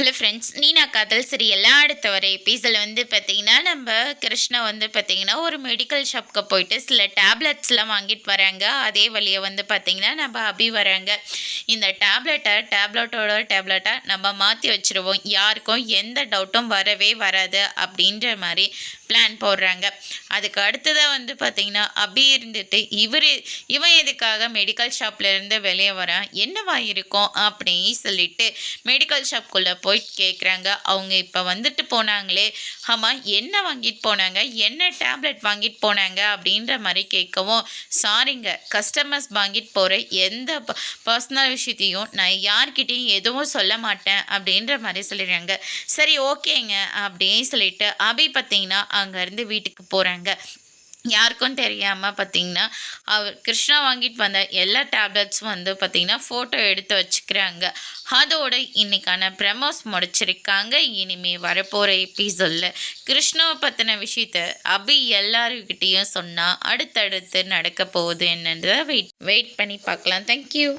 Hello friends நீனா காதல் சீரியல்லாம் அடுத்த ஒரு எபிசோடில் வந்து பார்த்திங்கன்னா நம்ம கிருஷ்ணா வந்து பார்த்திங்கன்னா ஒரு மெடிக்கல் ஷாப்க்கு போயிட்டு சில டேப்லெட்ஸ்லாம் வாங்கிட்டு வராங்க. அதே வழியை வந்து பார்த்திங்கன்னா நம்ம அபி வராங்க. இந்த டேப்லெட்டை டேப்லெட்டோட டேப்லெட்டை நம்ம மாற்றி வச்சுருவோம். யாருக்கும் எந்த டவுட்டும் வரவே வராது அப்படின்ற மாதிரி பிளான் போடுறாங்க. அதுக்கு அடுத்ததாக வந்து பார்த்தீங்கன்னா அபி இருந்துட்டு இவர் இவன் எதுக்காக மெடிக்கல் ஷாப்லேருந்து வெளியே வரான்? என்னவா இருக்கும் அப்படின்னு சொல்லிட்டு மெடிக்கல் ஷாப்குள்ளே போய் கேட்குறாங்க அவங்க இப்போ வந்துட்டு போனாங்களே ஆமாம் என்ன வாங்கிட்டு போனாங்க? என்ன டேப்லெட் வாங்கிட்டு போனாங்க? அப்படின்ற மாதிரி கேட்கவும் சாரிங்க கஸ்டமர்ஸ் வாங்கிட்டு போகிற எந்த பர்சனல் விஷயத்தையும் நான் யார்கிட்டையும் எதுவும் சொல்ல மாட்டேன். அப்படின்ற மாதிரி சொல்லிடுறாங்க. சரி ஓகேங்க. அப்படின்னு சொல்லிட்டு அபி பார்த்தீங்கன்னா அங்கேருந்து வீட்டுக்கு போகிறாங்க யாருக்கும் தெரியாமல் பார்த்தீங்கன்னா அவர் கிருஷ்ணா வாங்கிட்டு வந்த எல்லா டேப்லெட்ஸும் வந்து பார்த்திங்கன்னா ஃபோட்டோ எடுத்து வச்சுக்கிறாங்க. அதோட இன்றைக்கான ப்ரெமோஸ் முடிச்சிருக்காங்க. இனிமேல் வரப்போகிற எபிசோடில் கிருஷ்ணாவை பற்றின விஷயத்த அபி எல்லாருக்கிட்டேயும் சொன்னால் அடுத்தடுத்து நடக்க போகுது என்னன்றதை வெயிட் வெயிட் பண்ணி பார்க்கலாம். தேங்க்யூ